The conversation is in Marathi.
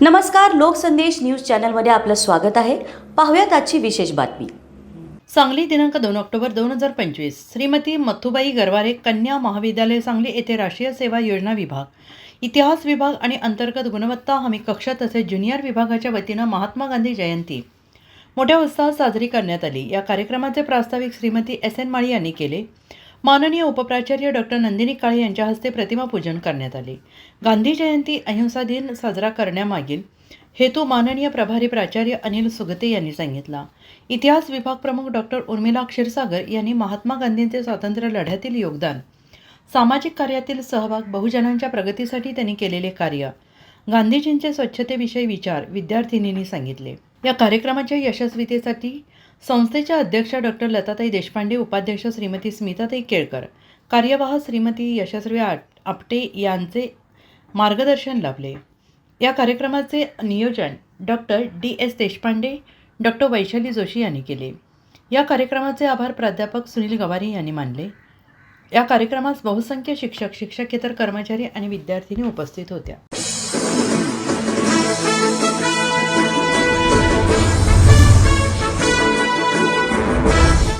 नमस्कार लोकसंदेश न्यूज चॅनलमध्ये आपलं स्वागत आहे. पाहूयात आजची विशेष बातमी. सांगली दिनांक दोन ऑक्टोबर दोन हजार पंचवीस श्रीमती मथुबाई गरवारे कन्या महाविद्यालय सांगली येथे राष्ट्रीय सेवा योजना विभाग इतिहास विभाग आणि अंतर्गत गुणवत्ता हमी कक्ष तसेच ज्युनियर विभागाच्या वतीनं महात्मा गांधी जयंती. मोठ्या उत्साहात साजरी करण्यात आली. या कार्यक्रमाचे प्रास्ताविक श्रीमती एस एन माळी यांनी केले. माननीय उपप्राचार्य डॉक्टर नंदिनी काळे यांच्या हस्ते प्रतिमा पूजन करण्यात आले. गांधी जयंती अहिंसा दिन साजरा करण्यामागील हेतू माननीय प्रभारी प्राचार्य अनिल सुगते यांनी सांगितला. इतिहास विभाग प्रमुख डॉक्टर उर्मिला क्षीरसागर यांनी महात्मा गांधींचे स्वातंत्र्य लढ्यातील योगदान सामाजिक कार्यातील सहभाग बहुजनांच्या प्रगतीसाठी त्यांनी केलेले कार्य गांधीजींचे स्वच्छतेविषयी विचार विद्यार्थिनींनी सांगितले. या कार्यक्रमाच्या यशस्वीतेसाठी संस्थेच्या अध्यक्षा डॉक्टर लताताई देशपांडे उपाध्यक्ष श्रीमती स्मिताताई केळकर कार्यवाह श्रीमती यशस्वी आट आपटे यांचे मार्गदर्शन लाभले. या कार्यक्रमाचे नियोजन doctor D. S Deshpande doctor Vaishali Joshi यांनी केले. या कार्यक्रमाचे आभार प्राध्यापक सुनील गवारी यांनी मानले. या कार्यक्रमास बहुसंख्य शिक्षक शिक्षकेतर कर्मचारी आणि विद्यार्थिनी उपस्थित होत्या.